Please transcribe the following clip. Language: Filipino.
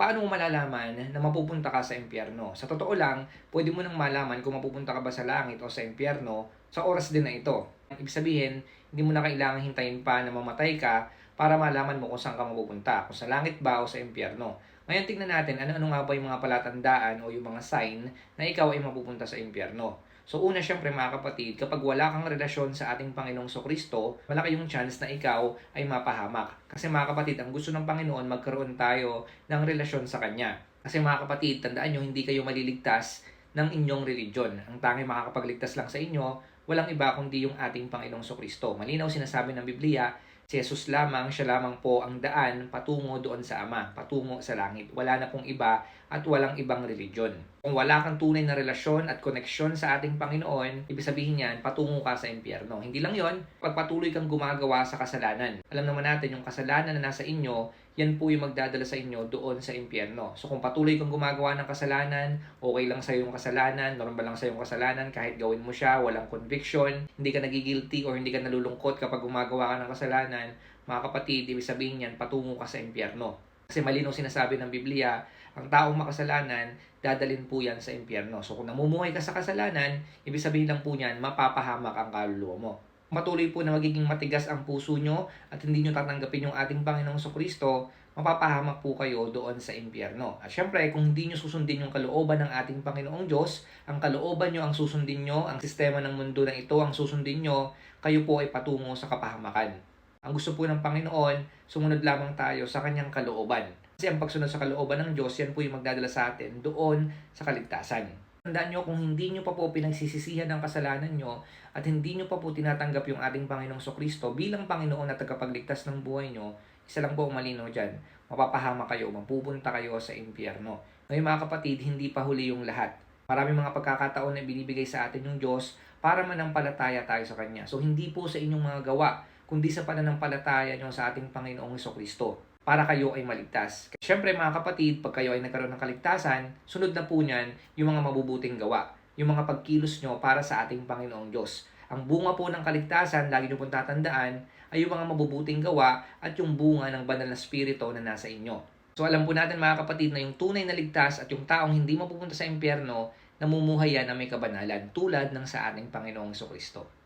paano mo malalaman na mapupunta ka sa impyerno? Sa totoo lang, pwede mo nang malaman kung mapupunta ka ba sa langit o sa impyerno sa oras din na ito. Ibig sabihin, hindi mo na kailangan hintayin pa na mamatay ka para malaman mo kung saan ka mapupunta, kung sa langit ba o sa impyerno. Ngayon tingnan natin ano-ano nga ba yung mga palatandaan o yung mga sign na ikaw ay mapupunta sa impyerno. So una syempre mga kapatid, kapag wala kang relasyon sa ating Panginoong Kristo, malaki yung chance na ikaw ay mapahamak. Kasi mga kapatid, ang gusto ng Panginoon magkaroon tayo ng relasyon sa Kanya. Kasi mga kapatid, tandaan nyo, hindi kayo maliligtas ng inyong religion. Ang tanging makakapagligtas lang sa inyo, walang iba kundi yung ating Panginoong Kristo. Malinaw sinasabi ng Biblia, si Jesus lamang, siya lamang po ang daan patungo doon sa Ama, patungo sa langit. Wala na pong iba at walang ibang religion. Kung wala kang tunay na relasyon at koneksyon sa ating Panginoon, ibig sabihin yan, patungo ka sa impyerno. Hindi lang yon, pagpatuloy kang gumagawa sa kasalanan. Alam naman natin, yung kasalanan na nasa inyo, yan po yung magdadala sa inyo doon sa impyerno. So kung patuloy kang gumagawa ng kasalanan, okay lang sa yung kasalanan, normal lang sa yung kasalanan, kahit gawin mo siya, walang conviction, hindi ka nagigilty or hindi ka nalulungkot kapag gumagawa ka ng kasalanan, mga kapatid, ibig sabihin yan, patungo ka sa impyerno. Kasi malinaw sinasabi ng Biblia, ang taong makasalanan, dadalin po yan sa impyerno. So kung namumuhay ka sa kasalanan, ibig sabihin lang po niyan, mapapahamak ang kaluluwa mo. Matuloy po na magiging matigas ang puso nyo at hindi nyo tatanggapin yung ating Panginoong Kristo, mapapahamak po kayo doon sa impyerno. At syempre, kung hindi nyo susundin yung kalooban ng ating Panginoong Diyos, ang kalooban nyo ang susundin nyo, ang sistema ng mundo na ito ang susundin nyo, kayo po ay patungo sa kapahamakan. Ang gusto po ng Panginoon, sumunod lamang tayo sa kanyang kalooban. Kasi ang pagsunod sa kalooban ng Diyos, yan po yung magdadala sa atin doon sa kaligtasan. Tandaan nyo, kung hindi nyo pa po pinagsisisihan ng kasalanan nyo at hindi nyo pa po tinatanggap yung ating Panginoong Kristo bilang Panginoon at tagapagligtas ng buhay nyo, isa lang po ang malinaw dyan, mapapahama kayo, mapupunta kayo sa impyerno. Ngayon mga kapatid, hindi pa huli yung lahat. Maraming mga pagkakataon na binibigay sa atin yung Diyos para manampalataya tayo sa Kanya. So hindi po sa inyong mga gawa, kundi sa pananampalataya nyo sa ating Panginoong Kristo para kayo ay maligtas. Siyempre mga kapatid, pag kayo ay nagkaroon ng kaligtasan, sunod na po niyan yung mga mabubuting gawa, yung mga pagkilos nyo para sa ating Panginoong Diyos. Ang bunga po ng kaligtasan, lagi nyo pong tatandaan, ay yung mga mabubuting gawa at yung bunga ng banal na spirito na nasa inyo. So alam po natin mga kapatid na yung tunay na ligtas at yung taong hindi mapupunta sa impyerno, namumuhay yan na may kabanalan tulad ng sa ating Panginoong Kristo.